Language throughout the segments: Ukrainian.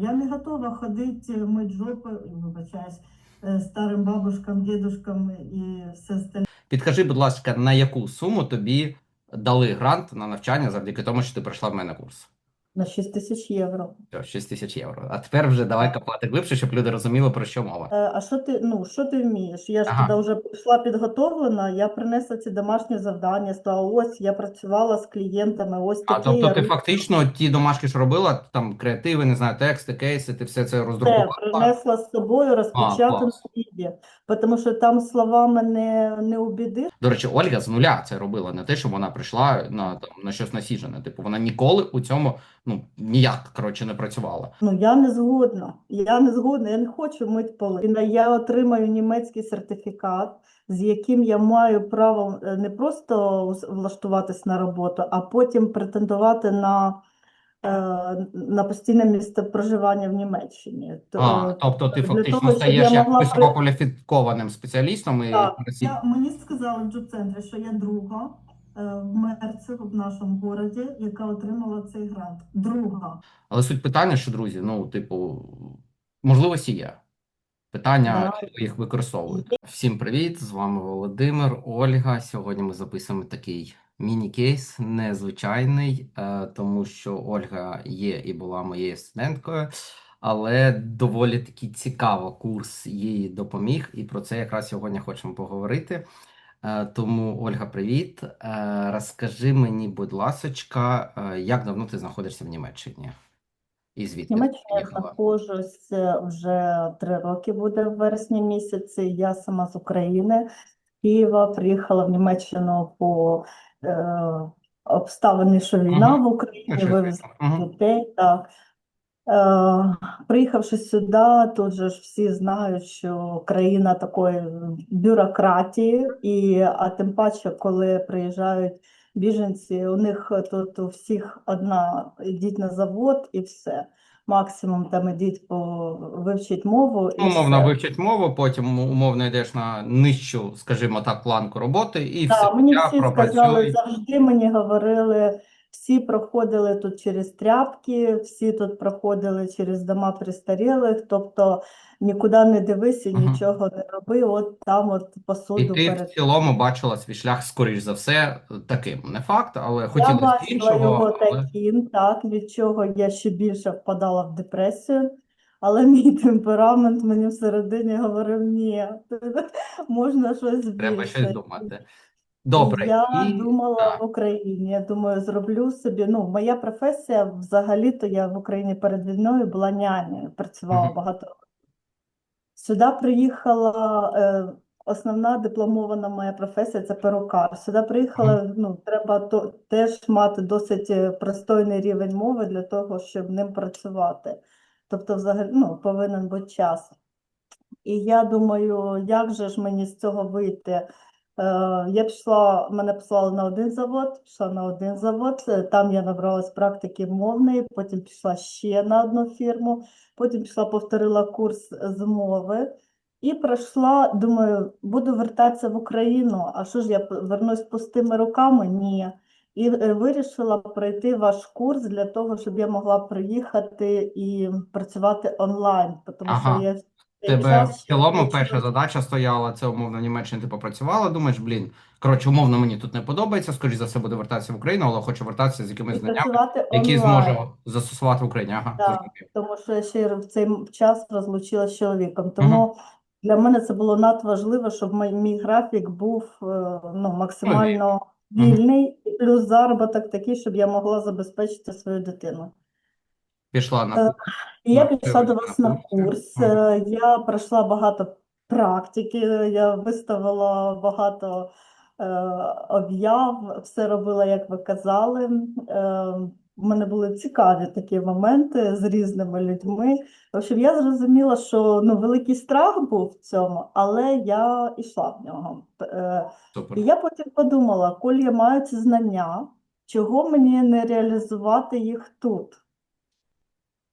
Я не готова ходити мить жопи, вибачаюсь, е, старим бабушкам, дідушкам і все остальне. Підкажи, будь ласка, на яку суму тобі дали грант на навчання завдяки тому, що ти пройшла в мене курс? На 6 тисяч євро. Все, 6 тисяч євро. А тепер вже давай копати глибше, щоб люди розуміли, про що мова. Е, А що ти, ну, що ти вмієш? Я ж Ага. туди вже прийшла підготовлена, я принесла ці домашні завдання, сказала, ось я працювала з клієнтами, ось А тобто я ти фактично ті домашки, що робила, там креативи, не знаю, тексти, кейси, ти все це Все роздрукувала. принесла з собою розпечатану клас. тому що там словами не, не убідиш. До речі, Ольга з нуля це робила, не те, що вона прийшла на там на щось насіджене. Типу, вона ніколи у цьому ну ніяк коротше не працювала. Ну, я не згодна. Я не згодна, я не хочу мити поли. Я отримаю німецький сертифікат, з яким я маю право е, не просто влаштуватись на роботу, а потім претендувати на, е, на постійне місце проживання в Німеччині. То- А, тобто ти фактично того, стаєш як могла висококваліфікованим спеціалістом і Так, просі- я, мені сказали в джоб-центрі, що я друга в Мерці, в нашому місті, яка отримала цей грант. Друга. Але суть питання, що друзі, ну, типу, можливості є. Питання, Да. чи ви їх використовуєте. Всім привіт! З вами Володимир, Ольга. Сьогодні ми записуємо такий міні-кейс, незвичайний, е, тому що Ольга є і була моєю студенткою, але доволі таки цікаво курс їй допоміг, і про це якраз сьогодні хочемо поговорити. Е, Тому, Ольга, привіт. Е, Розкажи мені, будь ласочка, е, як давно ти знаходишся в Німеччині? І звідки ти Німеччині я знаходжусь вже три роки буде в вересні місяці. Я сама з України, Києва, приїхала в Німеччину по е, обставини, що війна Мгм. в Україні, що вивезли Мгм. дітей. Так. Е, приїхавши сюди, тут же ж всі знають, що країна такої бюрократії, і, а тим паче, коли приїжджають біженці, у них тут у всіх одна йдіть на завод і все. Максимум там ідіть по вивчіть мову і Умовно все. вивчить мову, потім умовно йдеш на нижчу, скажімо так, планку роботи, і все мені всі пропрацюй. сказали завжди, мені говорили, всі проходили тут через тряпки, всі тут проходили через дома престарілих, тобто нікуди не дивись і Мгм. нічого не роби, от там от І посуду ти в цілому бачила свій шлях, скоріш за все, таким. Не факт, але Я хотілося бачила іншого, його але таким, так, від чого я ще більше впадала в депресію. Але мій темперамент мені всередині говорив, ні, можна щось треба щось більше. думати. Добре, Я і думала так. в Україні. Я думаю, зроблю собі. Ну, моя професія взагалі-то я в Україні перед війною була нянею, працювала Мгм. багато років. Сюди приїхала е, основна дипломована моя професія це перукар. Сюди приїхала, ну, треба то, теж мати досить е, пристойний рівень мови для того, щоб ним працювати. Тобто, взагалі, ну, повинен бути час. І я думаю, як же ж мені з цього вийти? Е, Я пішла, мене послали на один завод, пішла на один завод, е, там я набралась практики мовної, потім пішла ще на одну фірму, потім пішла, повторила курс з мови і пройшла, думаю, буду вертатися в Україну, а що ж я вернусь пустими руками? Ні. І е, вирішила пройти ваш курс для того, щоб я могла приїхати і працювати онлайн, тому що я тебе в цілому перша задача стояла, це умовно в Німеччині ти попрацювала, думаєш, блін, коротше, умовно мені тут не подобається, скоріш за все буду вертатися в Україну, але хочу вертатися з якимись знаннями, які зможу застосувати в Україні. Ага, зрозумів. тому що я ще в цей час розлучилася з чоловіком. Тому для мене це було надважливо, щоб мій, мій графік був е, ну, максимально вільний, і плюс заробіток такий, щоб я могла забезпечити свою дитину. Пішла Е, на я Ну, пішла до вас на на курс. Е, Я пройшла багато практики, я виставила багато е, об'яв, все робила, як ви казали. Е, У мене були цікаві такі моменти з різними людьми. В общем, я зрозуміла, що ну, великий страх був в цьому, але я йшла в нього. Е, супер. і я потім подумала, коли я маю ці знання, чого мені не реалізувати їх тут?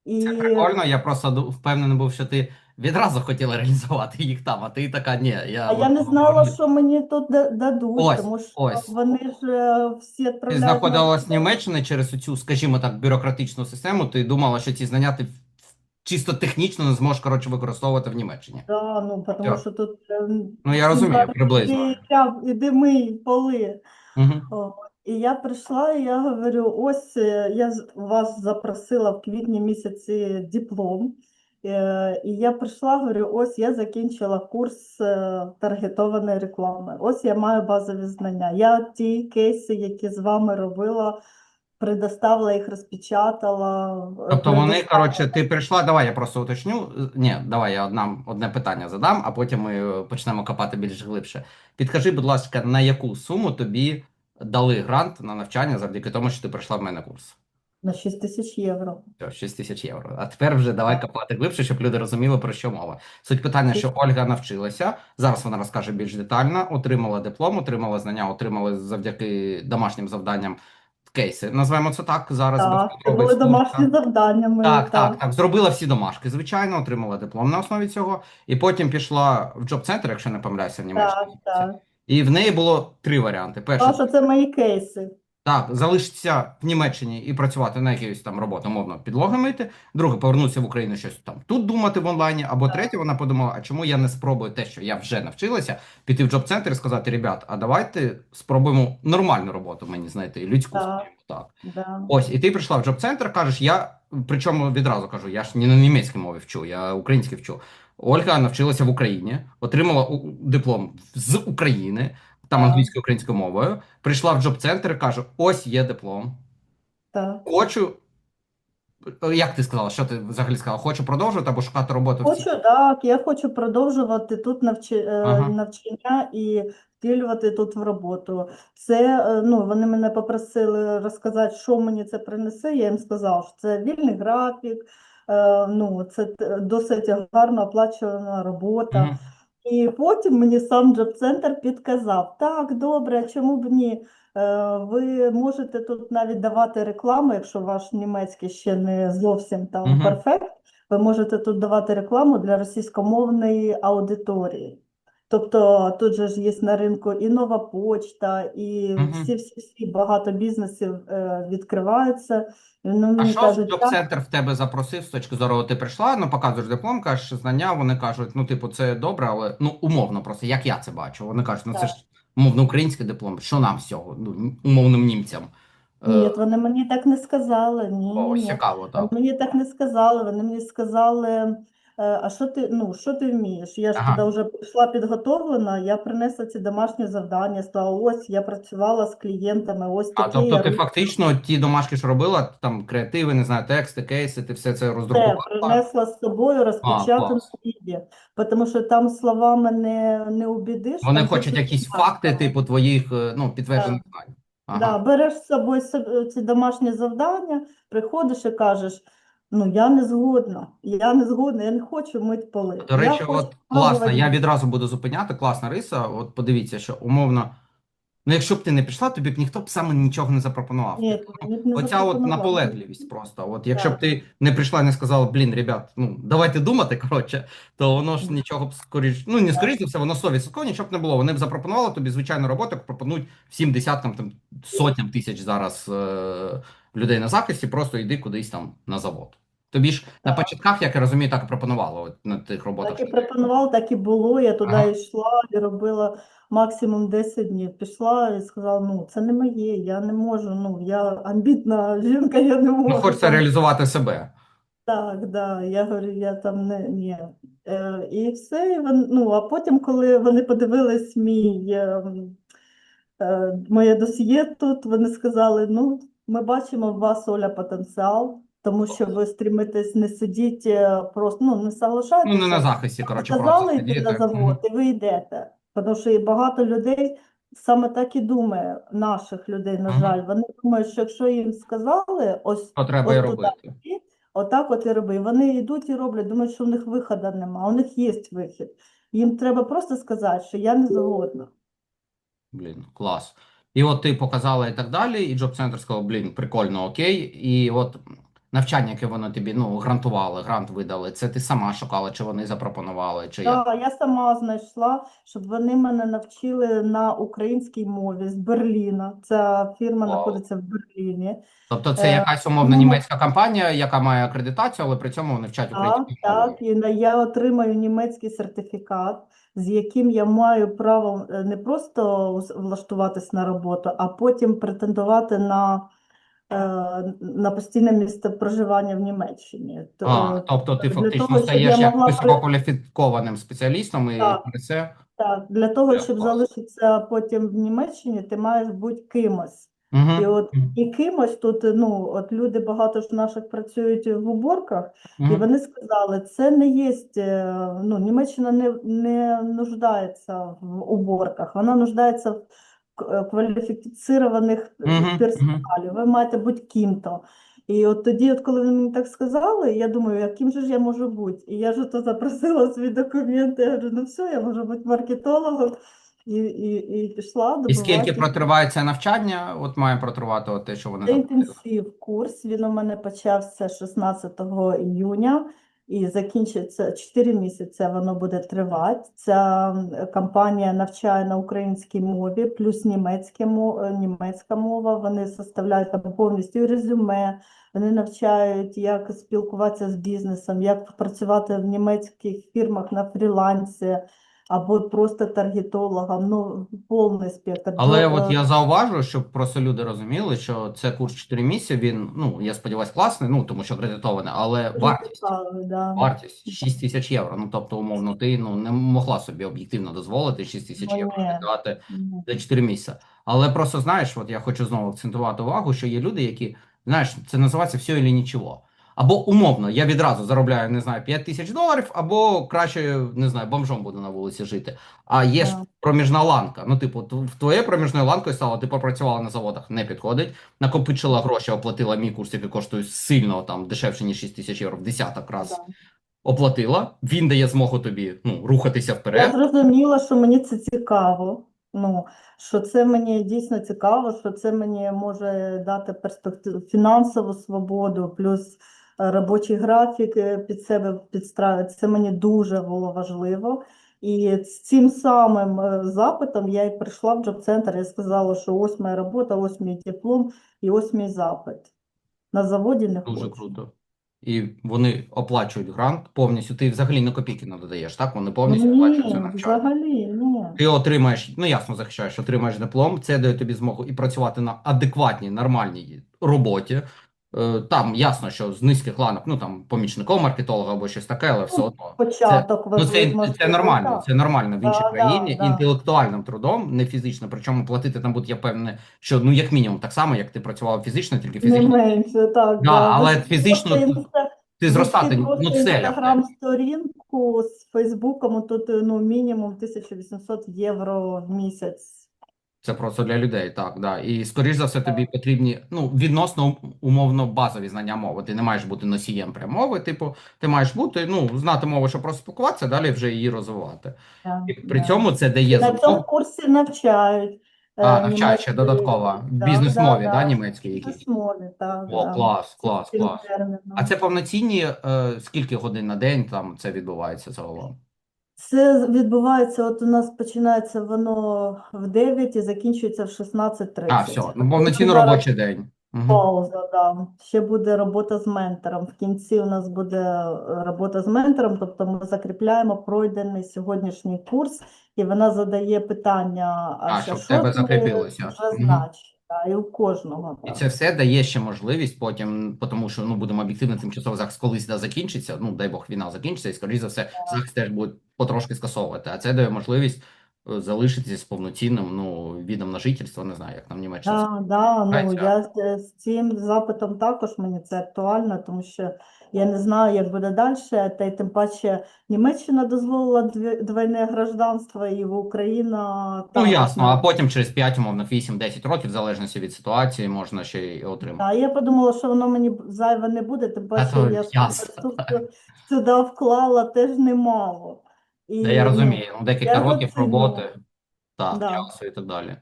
І Це прикольно, я просто впевнений був, що ти відразу хотіла реалізувати їх там, а ти така, ні, я А я не знала, що мені тут дадуть, Ось, тому що ось. вони ж е, всі Ти знаходилась в Німеччині через цю, скажімо так, бюрократичну систему, ти думала, що ці знання ти чисто технічно не зможеш коротше використовувати в Німеччині. Да, ну, тому Так. що тут ем, Ну я розумію, приблизно. іди, іди мий поли. Угу. І я прийшла, і я говорю, ось е, я вас запросила в квітні місяці диплом. Е, І я прийшла, говорю, ось я закінчила курс е, таргетованої реклами. Ось я маю базові знання. Я ті кейси, які з вами робила, предоставила їх, розпечатала. Тобто вони, коротше, ти прийшла, давай я просто уточню. Ні, давай я одна, одне питання задам, а потім ми почнемо копати більш глибше. Підкажи, будь ласка, на яку суму тобі дали грант на навчання завдяки тому, що ти прийшла в мене курс? на 6 тисяч євро. Все, 6 тисяч євро. А тепер вже давай копати глибше, щоб люди розуміли, про що мова. Суть питання, що Ольга навчилася. Зараз вона розкаже більш детально. Отримала диплом, отримала знання, отримала завдяки домашнім завданням кейси. Назвемо це так зараз. Так, це були домашні завдання мої, Так, так, так. Зробила всі домашки, звичайно, отримала диплом на основі цього, і потім пішла в джоб-центр, якщо не помиляюся, в Так, так. І в неї було три варіанти. Тому що це мої кейси. так, залишитися в Німеччині і працювати на якійсь там роботі, мовно, підлоги мити. Друге, повернутися в Україну щось там тут думати в онлайні. Або третє, вона подумала, а чому я не спробую те, що я вже навчилася, піти в джоб-центр і сказати, ребят, а давайте спробуємо нормальну роботу мені знайти, людську, Так. скажімо так. Да. Ось, і ти прийшла в джоб-центр, кажеш, я причому відразу кажу, я ж не на німецькій мові вчу, я український вчу. Ольга навчилася в Україні, отримала диплом з України, там англійською українською мовою. Прийшла в джоб-центр і каже: ось є диплом. Так. Хочу. Як ти сказала, що ти взагалі сказала? Хочу продовжувати або шукати роботу в. Хочу, так, я хочу продовжувати тут навчи, е, Ага. навчання і втілювати тут в роботу. Це, е, ну, вони мене попросили розказати, що мені це принесе. Я їм сказала, що це вільний графік, ну, це досить гарно оплачувана робота. Мгм. І потім мені сам джоб-центр підказав: так, добре, чому б ні? Е, Ви можете тут навіть давати рекламу, якщо ваш німецький ще не зовсім там Мгм. перфект, ви можете тут давати рекламу для російськомовної аудиторії. Тобто тут же ж є на ринку і нова почта, і Мгм. всі-всі-всі багато бізнесів е, відкриваються. Вони А мені що кажуть, так, джоб-центр в тебе запросив з точки зору, от ти прийшла, ну показуєш диплом, кажеш знання, вони кажуть, ну, типу, це добре, але ну умовно просто, як я це бачу. Вони кажуть, ну це Так. ж умовно український диплом, що нам з цього? Ну, умовним німцям. Е, ні, вони мені так не сказали. Ні, О, ні, ні. цікаво, так. мені так не сказали, вони мені сказали, а що ти, ну, що ти вмієш? Я ж Ага. туди вже прийшла підготовлена, я принесла ці домашні завдання, сказала, ось я працювала з клієнтами, ось А тобто я ти фактично ті домашки, що робила, там креативи, не знаю, тексти, кейси, ти все це роздрукувала. принесла з собою розпечатану клас. віді, тому що там словами не, не убідиш, Вони хочуть якісь фактами. факти, типу, твоїх е, ну, підтверджених знань. Да, береш з собою ці домашні завдання, приходиш і кажеш, ну я не згодна, я не згодна, я не хочу мити поли. До Я речі, хочу от класно, я відразу буду зупиняти, класна риса. От подивіться, що умовно, ну якщо б ти не пішла, тобі б ніхто б саме нічого не запропонував. Ні, Типу, мені б не Оця от запропонували. наполегливість просто. От якщо б Так. ти не прийшла і не сказала, блін, ребят, ну давайте думати, коротше, то воно ж нічого б скоріш, ну не скоріш за все, воно 100% нічого б не було. Вони б запропонували тобі звичайну роботу, пропонують всім десяткам, там сотням тисяч зараз е- людей на захисті, просто йди кудись там на завод. Тобі ж на початках, як я розумію, так і пропонували от, на тих роботах. Так і пропонував, так і було. Я туди Ага. йшла і робила максимум 10 днів. Пішла і сказала, ну це не моє, я не можу, ну я амбітна жінка, я не Ну, можу. хочеться реалізувати себе. Так, да, я говорю, я там не ні. Е, і все. І вон- ну, а потім, коли вони подивились мій, е, е, моє досьє тут, вони сказали: ну, ми бачимо в вас, Оля, потенціал, тому що ви стрімитесь не сидіть, е, просто ну, не Ну, не на захисті, коротше, Сказали йти на завод, і ви йдете. Тому що і багато людей саме так і думає, наших людей, на жаль. Вони думають, що якщо їм сказали, ось Що треба і От туди робити. Отак от і роби. Вони йдуть і роблять, думають, що в них виходу нема, у них є вихід. Їм треба просто сказати, що я не згодна. Блін, клас. І от ти показала і так далі, і Джоб Центр сказав, блін, прикольно, окей. І от навчання, яке вони тобі ну, грантували, грант видали, це ти сама шукала, чи вони запропонували, чи як? Так, я сама знайшла, щоб вони мене навчили на українській мові з Берліна. Ця фірма Вау. знаходиться в Берліні. Тобто це Е, якась умовна ну, німецька компанія, яка має акредитацію, але при цьому вони вчать Так, українською так, і на- я отримаю німецький сертифікат, з яким я маю право е, не просто ус- влаштуватись на роботу, а потім претендувати на, на постійне місце проживання в Німеччині. То- А, тобто ти фактично того, стаєш як могла висококваліфікованим спеціалістом, і Так. це Так, для того, щоб залишитися потім в Німеччині, ти маєш бути кимось. Мгм. І от і кимось тут, ну, от люди багато ж наших працюють в уборках, і вони сказали, це не є, ну, Німеччина не, не нуждається в уборках, вона нуждається в е, кваліфіцірованих Мгм, персоналів, ви маєте бути ким-то. І от тоді, от коли вони мені так сказали, я думаю, яким же ж я можу бути? І я ж то запросила свої документи, я говорю, ну все, я можу бути маркетологом. І, і, і пішла І скільки добиватися. протриває це навчання? От має протривати от те, що вони Це інтенсив курс. Він у мене почався 16 іюня і закінчиться 4 місяці. Воно буде тривати. Ця компанія навчає на українській мові, плюс німецьке мо- е, німецька мова. Вони составляють там повністю резюме. Вони навчають, як спілкуватися з бізнесом, як працювати в німецьких фірмах на фрілансі або просто таргетологом. Ну, повний спектр. Але До- от я зауважу, щоб просто люди розуміли, що це курс 4 місяці, він, ну, я сподіваюся, класний, ну, тому що акредитований, але вартість, да. вартість 6 тисяч євро. Ну, тобто, умовно, ти, ну, не могла собі об'єктивно дозволити 6 тисяч Ну, євро Мгм. за 4 місяці. Але просто знаєш, от я хочу знову акцентувати увагу, що є люди, які, знаєш, це називається все і нічого. Або умовно, я відразу заробляю, не знаю, 5 тисяч доларів, або краще, не знаю, бомжом буду на вулиці жити. А є ж проміжна ланка. Ну, типу, в твоє проміжною ланкою стало, ти попрацювала на заводах, не підходить, накопичила гроші, оплатила мій курс, який коштує сильно там дешевше, ніж 6 тисяч євро, в десяток раз Да. оплатила. Він дає змогу тобі ну, рухатися Я вперед. зрозуміла, що мені це цікаво. Ну, що це мені дійсно цікаво, що це мені може дати перспективу, фінансову свободу, плюс робочий графік е, під себе підстраювати. Це мені дуже було важливо. І з цим самим е, запитом я і прийшла в джоб-центр. Я сказала, що ось моя робота, ось мій диплом і ось мій запит. На заводі не Дуже хочу. круто. І вони оплачують грант повністю. Ти взагалі ні копійки не додаєш, так? Вони повністю оплачують це навчання. взагалі, ні. Ти отримаєш, ну ясно захищаєш, отримаєш диплом, це дає тобі змогу і працювати на адекватній, нормальній роботі. Е, Там ясно, що з низьких ланок, ну там помічником маркетолога або щось таке, але все Ну, одно. Початок Ну, це, це нормально, це нормально в іншій Да, да, країні, да. інтелектуальним трудом, не фізично. Причому платити там будуть, я певне, що ну як мінімум так само, як ти працював фізично, тільки Не менше, так. Да, але Вести фізично ти- Ти зростати, ну в тебе. інстаграм-сторінку з Фейсбуком, тут ну, мінімум 1800 євро в місяць. Це просто для людей, так, да. І скоріш за все тобі потрібні ну відносно умовно базові знання мови. Ти не маєш бути носієм прям мови, типу, ти маєш бути, ну, знати мову, щоб просто спілкуватися, далі вже її розвивати. Да, І при да. цьому це дає на цьому курсі навчають. е, А, навчають ще додатково. Да, Бізнес-мові, да, да, да. німецький якісь. Бізнес-мові, так. О, да. клас, клас, клас. А це повноцінні, е, скільки годин на день там це відбувається загалом? Це відбувається, от у нас починається воно в 9 і закінчується в 16.30. А, все, ну повноцінно Зараз робочий день. Мгм. Пауза, да. Ще буде робота з ментором. В кінці у нас буде е, робота з ментором, тобто ми закріпляємо пройдений сьогоднішній курс, і вона задає питання, А, ще щоб що тебе закріпилося. вже знаєш. І у кожного. І це все дає ще можливість потім, тому що ну будемо об'єктивно, тимчасово захист колись да, закінчиться. Ну дай Бог, війна закінчиться, і скоріш за все, захист теж буде потрошки скасовувати. А це дає можливість е, залишитися з повноцінним ну відом на жительство. Не знаю, як там Німеччина. Да, да, ну, я з цим запитом також мені це актуально, тому що я не знаю, як буде далі, та й тим паче Німеччина дозволила двойне гражданство, і в Україна Ну ясно, а потім через 5, умовно, 8-10 років, в залежності від ситуації, можна ще й отримати. А я подумала, що воно мені зайве не буде, тим паче я ясно, сюди, вклала теж немало. І, Та я розумію, ну декілька я років роботи, так, Да. і так далі.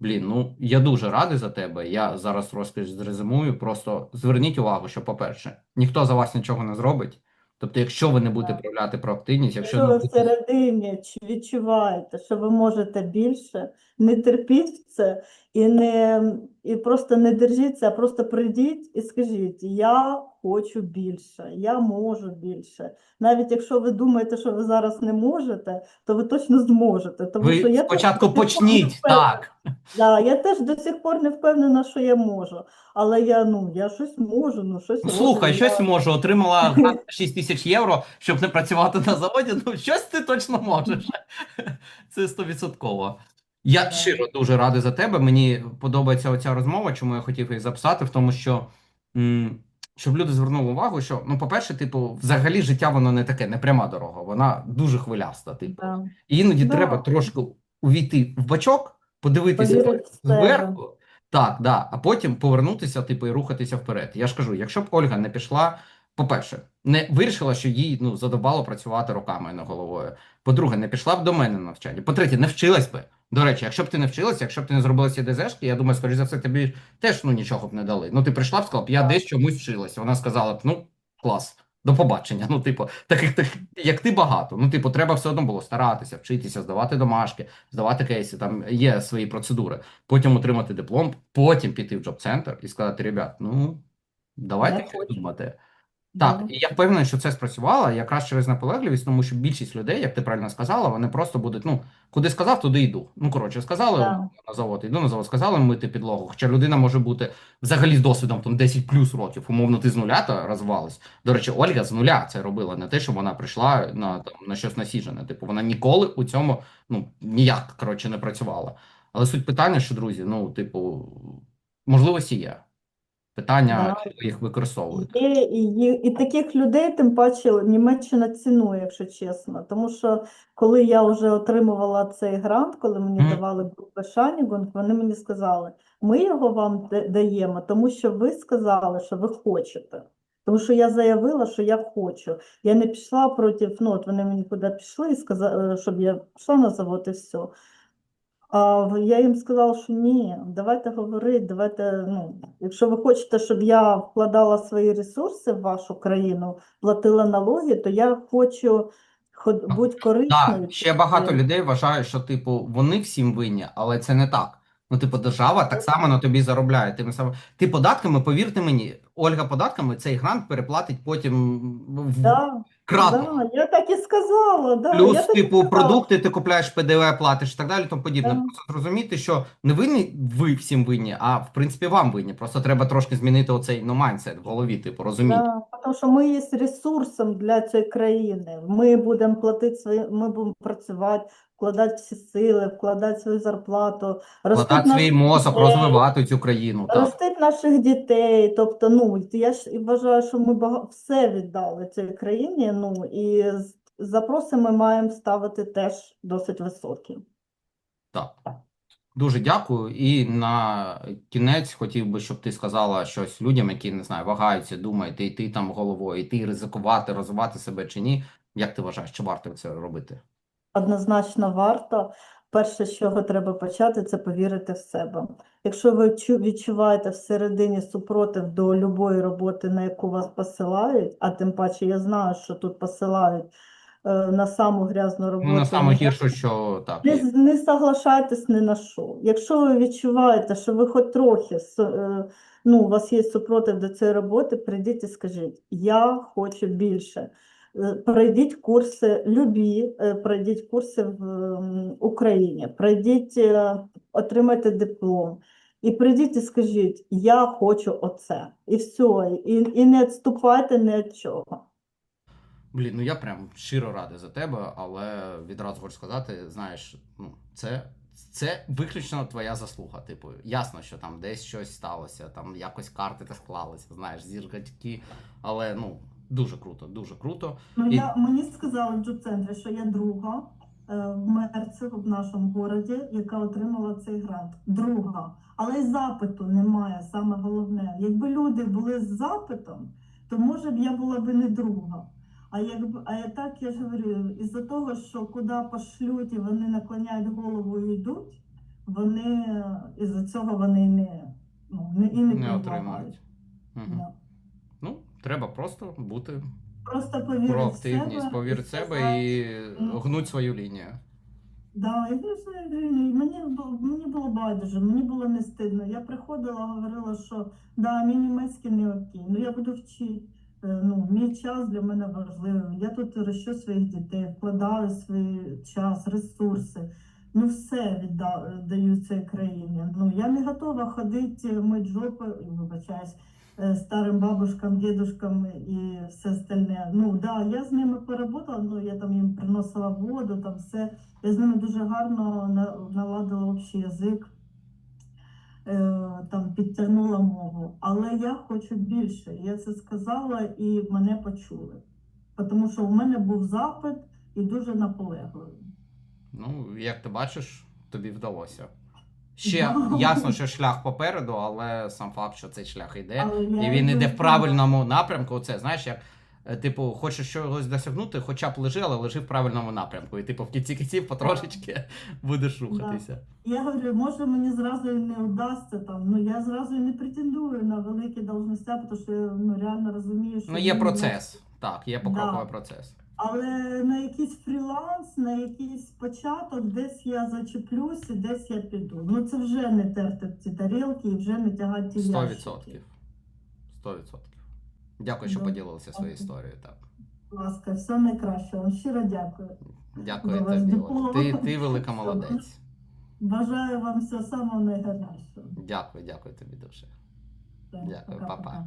Блін, ну я дуже радий за тебе. Я зараз розкіш зрезумую. Просто зверніть увагу, що, по-перше, ніхто за вас нічого не зробить. Тобто, якщо ви не будете проявляти проактивність, якщо ви не будете всередині чи- відчуваєте, що ви можете більше, не терпіть в це і не і просто не держіться, а просто прийдіть і скажіть: Я хочу більше, я можу більше. Навіть якщо ви думаєте, що ви зараз не можете, то ви точно зможете. Тому що я спочатку почніть так. Да, я теж до сих пор не впевнена, що я можу. Але я ну я щось можу, ну щось Ну. Слухай, Я- щось можу, отримала 6 тисяч євро, щоб не працювати на заводі. Ну, щось ти точно можеш. Це стовідсотково. Я щиро дуже радий за тебе. Мені подобається оця розмова, чому я хотів її записати, в тому, що м, щоб люди звернули увагу, що, ну, по-перше, типу, взагалі життя воно не таке, не пряма дорога, вона дуже хвиляста, типу. Да. І іноді Да. треба трошки увійти в бачок, подивитися зверху, так, да, а потім повернутися, типу, і рухатися вперед. Я ж кажу, якщо б Ольга не пішла, по-перше, не вирішила, що їй ну задобало працювати руками, а не головою. По-друге, не пішла б до мене на навчання. По-третє, не вчилась би. До речі, якщо б ти не вчилася, якщо б ти не зробила ці ДЗшки, я думаю, скоріш за все, тобі теж ну нічого б не дали. Ну, ти прийшла б сказала б, я десь чомусь вчилася. Вона сказала б, ну, клас. До побачення. Ну, типу, таких, таких, як ти багато. Ну, типу, треба все одно було старатися, вчитися, здавати домашки, здавати кейси. Там є свої процедури. Потім отримати диплом, потім піти в джоб-центр і сказати: ребят, ну давайте думати. Так, і я впевнений, що це спрацювало якраз через наполегливість, тому що більшість людей, як ти правильно сказала, вони просто будуть, ну, куди сказав, туди йду. Ну, коротше, сказали Да. на завод, йду на завод, сказали мити підлогу. Хоча людина може бути взагалі з досвідом там 10 плюс років. Умовно, ти з нуля то розвалась. До речі, Ольга з нуля це робила, не те, що вона прийшла на, там, на щось насіжене. Типу, вона ніколи у цьому ну, ніяк, коротше, не працювала. Але суть питання, що, друзі, ну, типу, можливості є. Питання, Да. їх використовуєте. Є, і, є, і таких людей, тим паче, Німеччина цінує, якщо чесно. Тому що коли я вже отримувала цей грант, коли мені Мгм. давали групи Шанігунг, вони мені сказали, ми його вам даємо, тому що ви сказали, що ви хочете. Тому що я заявила, що я хочу. Я не пішла проти, ну от вони мені куди пішли і сказали, щоб я пішла на завод і все. А я їм сказала, що ні, давайте говорити, давайте, ну, якщо ви хочете, щоб я вкладала свої ресурси в вашу країну, платила налоги, то я хочу бути корисною. Так, ще багато Е, людей вважають, що типу вони всім винні, але це не так. Ну, типу, держава так само на тобі заробляє. Тим самим ти податками, повірте мені, Ольга податками цей грант переплатить потім в Да, кратно. да, я так і сказала, да, Плюс, я типу, сказала. продукти ти купляєш ПДВ, платиш і так далі, тому подібне. Да. Просто зрозуміти, що не винні ви всім винні, а в принципі вам винні. Просто треба трошки змінити оцей ну, майндсет в голові, типу, розуміти. Да, тому що ми є ресурсом для цієї країни. Ми будемо платити свої, ми будемо працювати, вкладати всі сили, вкладати свою зарплату, Вкладати свій мозок, дітей, розвивати цю країну. Ростити наших дітей. Тобто, ну я ж вважаю, що ми бага- все віддали цій країні. Ну і запроси ми маємо ставити теж досить високі. Так. Дуже дякую. І на кінець хотів би, щоб ти сказала щось людям, які не знаю, вагаються, думають, йти там головою, йти ризикувати, розвивати себе чи ні. Як ти вважаєш, чи варто це робити? Однозначно варто. Перше, з чого треба почати, це повірити в себе. Якщо ви відчуваєте всередині супротив до любої роботи, на яку вас посилають, а тим паче я знаю, що тут посилають е, на саму грязну Ну, роботу, на саме не гірше, що так. не, не соглашайтесь ні на що. Якщо ви відчуваєте, що ви хоч трохи, е, ну, у вас є супротив до цієї роботи, прийдіть і скажіть, я хочу більше. Е, Пройдіть курси любі, е, пройдіть курси в Україні, пройдіть, е, отримайте диплом. І прийдіть і скажіть, я хочу оце. І все. І, і не відступайте ні від чого. Блін, ну я прям щиро радий за тебе, але відразу хочу сказати, знаєш, ну це, це виключно твоя заслуга. Типу, ясно, що там десь щось сталося, там якось карти склалися, знаєш, зіркачки, але ну дуже круто, дуже круто. Ну, І- я, мені сказали в джоб-центрі, що я друга е, в Мерці, в нашому городі, яка отримала цей грант. Друга. Але й запиту немає, саме головне. Якби люди були з запитом, то може б я була б не друга. А якби, а я так я ж говорю, із-за того, що куди пошлють і вони наклоняють голову і йдуть, вони із-за цього вони не, ну, не, і не, Не предлагають. отримують. Треба просто бути Просто повірити в проактивність, себе, в себе і ну, гнуть свою лінію. Да, я просто, е, мені, мені було байдуже, мені було не стидно. Я приходила, говорила, що да, мій німецький не окей, ну я буду вчити. Е, Ну, мій час для мене важливий. Я тут рощу своїх дітей, вкладаю свій час, ресурси. Ну, все відда- даю цій країні. Ну, я не готова ходити мить жопи, вибачаюсь, е, старим бабушкам, дідушкам і все остальне. Ну, да, я з ними поработала, ну, я там їм приносила воду, там все. Я з ними дуже гарно наладила общий язик, е, там підтягнула мову. Але я хочу більше. Я це сказала і мене почули. Тому що в мене був запит і дуже наполегливий. Ну, як ти бачиш, тобі вдалося. Ще ясно, що шлях попереду, але сам факт, що цей шлях йде, і він йду іде в правильному напрямку. Це знаєш, як е, типу, хочеш чогось досягнути, хоча б лежи, але лежи в правильному напрямку. І типу в кінці кінців потрошечки будеш рухатися. Я говорю, може мені зразу і не вдасться там. Ну я зразу і не претендую на великі должності, тому що я ну, реально розумію, що Ну, є процес. Так, є покроковий Да. процес. Але на якийсь фріланс, на якийсь початок, десь я зачеплюсь і десь я піду. Ну це вже не терти ці тарілки і вже не тягати ті Сто відсотків. Сто відсотків. Дякую, що поділилися своєю історією. Так. Будь ласка, все найкраще. Вам щиро дякую. Дякую тобі. Ти, ти велика молодець. Бажаю вам всього самого найгарнішого. Дякую, дякую тобі дуже. Все, Дякую, па-па.